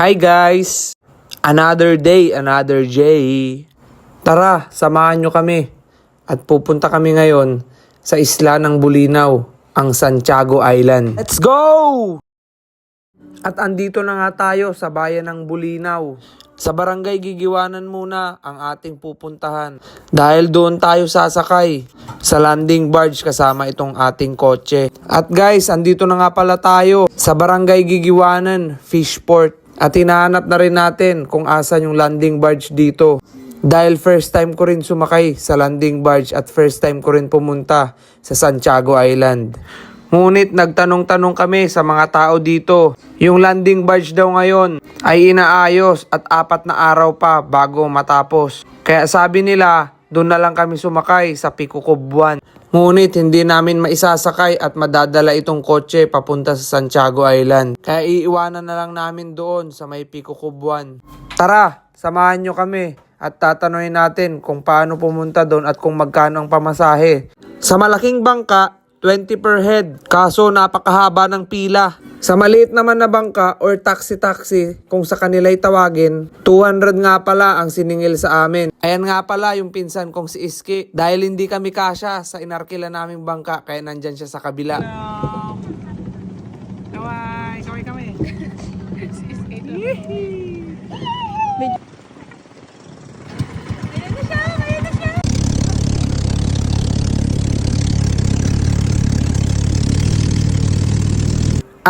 Hi guys! Another day, another J. Tara, samahan nyo kami. At pupunta kami ngayon sa isla ng Bulinaw, ang Santiago Island. Let's go! At andito na nga tayo sa bayan ng Bulinaw. Sa barangay Gigiwanan muna ang ating pupuntahan. Dahil doon tayo sasakay sa landing barge kasama itong ating kotse. At guys, andito na nga pala tayo sa barangay Gigiwanan, Fishport. At hinahanap na rin natin kung asan yung landing barge dito. Dahil first time ko rin sumakay sa landing barge at first time ko rin pumunta sa Santiago Island. Ngunit nagtanong-tanong kami sa mga tao dito. Yung landing barge daw ngayon ay inaayos at apat na araw pa bago matapos. Kaya sabi nila, doon na lang kami sumakay sa Pikukubuan. Ngunit hindi namin maisasakay at madadala itong kotse papunta sa Santiago Island. Kaya iiwanan na lang namin doon sa may Pikukubuan. Tara, samahan nyo kami at tatanungin natin kung paano pumunta doon at kung magkano ang pamasahe. Sa malaking bangka, 20 per head. Kaso napakahaba ng pila. Sa maliit naman na bangka or taxi-taxi, kung sa kanila'y tawagin, 200 nga pala ang siningil sa amin. Ayan nga pala yung pinsan kong si Iski. Dahil hindi kami kasya sa inarkila naming bangka, kaya nandyan siya sa kabila. Kaway, kaway kami.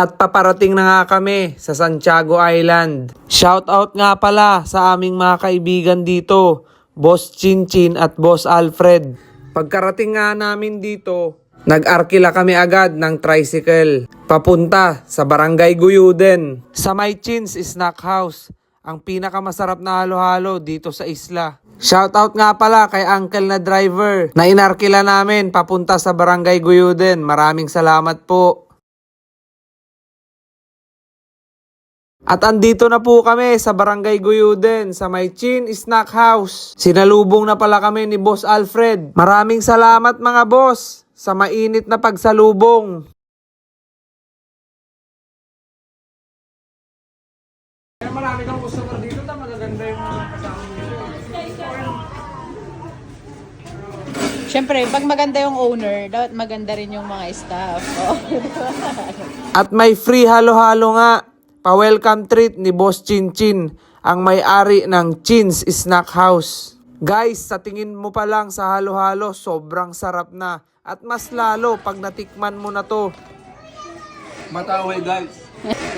At paparating na nga kami sa Santiago Island. Shout out nga pala sa aming mga kaibigan dito, Boss Chinchin at Boss Alfred. Pagkarating nga namin dito, nag-arkila kami agad ng tricycle papunta sa Barangay Guyuden sa May Chins Snack House, ang pinakamasarap na halo-halo dito sa isla. Shout out nga pala kay uncle na driver na inarkila namin papunta sa Barangay Guyuden. Maraming salamat po. At andito na po kami sa Barangay Guyuden sa may Chin Snack House. Sinalubong na pala kami ni Boss Alfred. Maraming salamat mga boss sa mainit na pagsalubong. Marami kang customer dito na magaganda yung mga kasama nito. Siyempre, pag maganda yung owner, dapat maganda rin yung mga staff. Oh. At may free halo-halo nga. Pa-welcome treat ni Boss Chin Chin, ang may-ari ng Chin's Snack House. Guys, sa tingin mo pa lang sa halo-halo, sobrang sarap na. At mas lalo pag natikman mo na to. Mataway guys.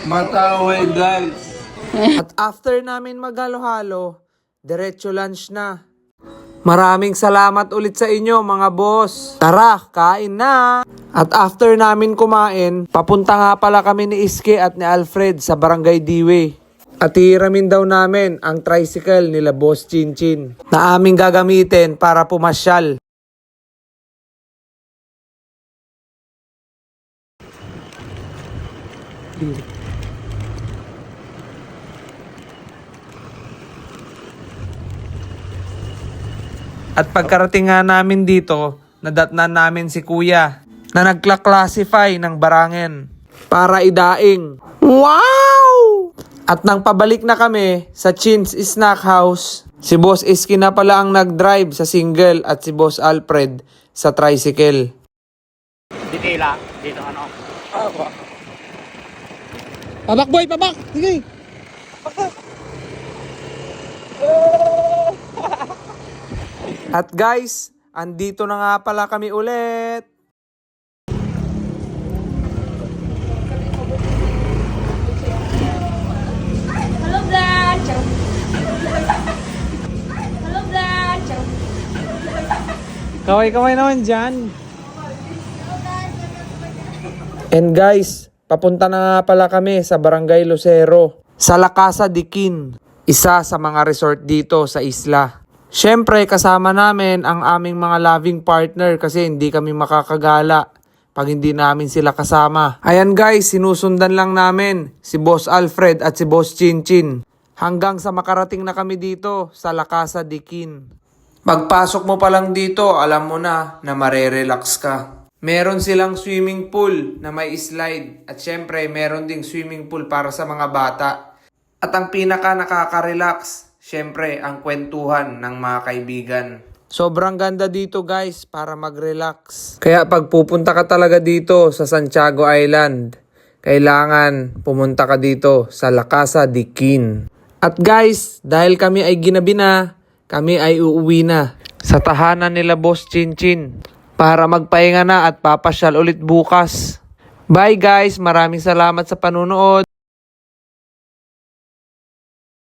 Mataway guys. At after namin maghalo-halo, diretso lunch na. Maraming salamat ulit sa inyo mga boss. Tara, kain na! At after namin kumain, papunta nga pala kami ni Iske at ni Alfred sa Barangay Diwe. At hiramin daw namin ang tricycle nila Boss Chin Chin na aming gagamitin para pumasyal. At pagkarating nga namin dito, nadatnan namin si kuya na nagkla-classify ng barangen para idaing. Wow! At nang pabalik na kami sa Chin's Snack House, si Boss Iski na pala ang nag-drive sa single at si Boss Alfred sa tricycle. Ditila, dito ano. Pabak boy, pabak! Sige! At guys, andito na nga pala kami ulit. Hello vlog! Hello vlog! Kaway-kaway naman dyan. And guys, papunta na nga pala kami sa Barangay Lucero, sa La Casa de Quin, isa sa mga resort dito sa isla. Siyempre, kasama namin ang aming mga loving partner kasi hindi kami makakagala pag hindi namin sila kasama. Ayan guys, sinusundan lang namin si Boss Alfred at si Boss Chin Chin hanggang sa makarating na kami dito sa La Casa de Quin. Pagpasok mo pa lang dito, alam mo na na marerelax ka. Meron silang swimming pool na may slide at syempre meron ding swimming pool para sa mga bata. At ang pinaka nakaka-relax, syempre, ang kwentuhan ng mga kaibigan. Sobrang ganda dito guys para mag-relax. Kaya pag pupunta ka talaga dito sa Santiago Island, kailangan pumunta ka dito sa La Casa de Quin. At guys, dahil kami ay ginabi na, kami ay uuwi na sa tahanan nila Boss Chinchin para magpahinga na at papasyal ulit bukas. Bye guys, maraming salamat sa panunood.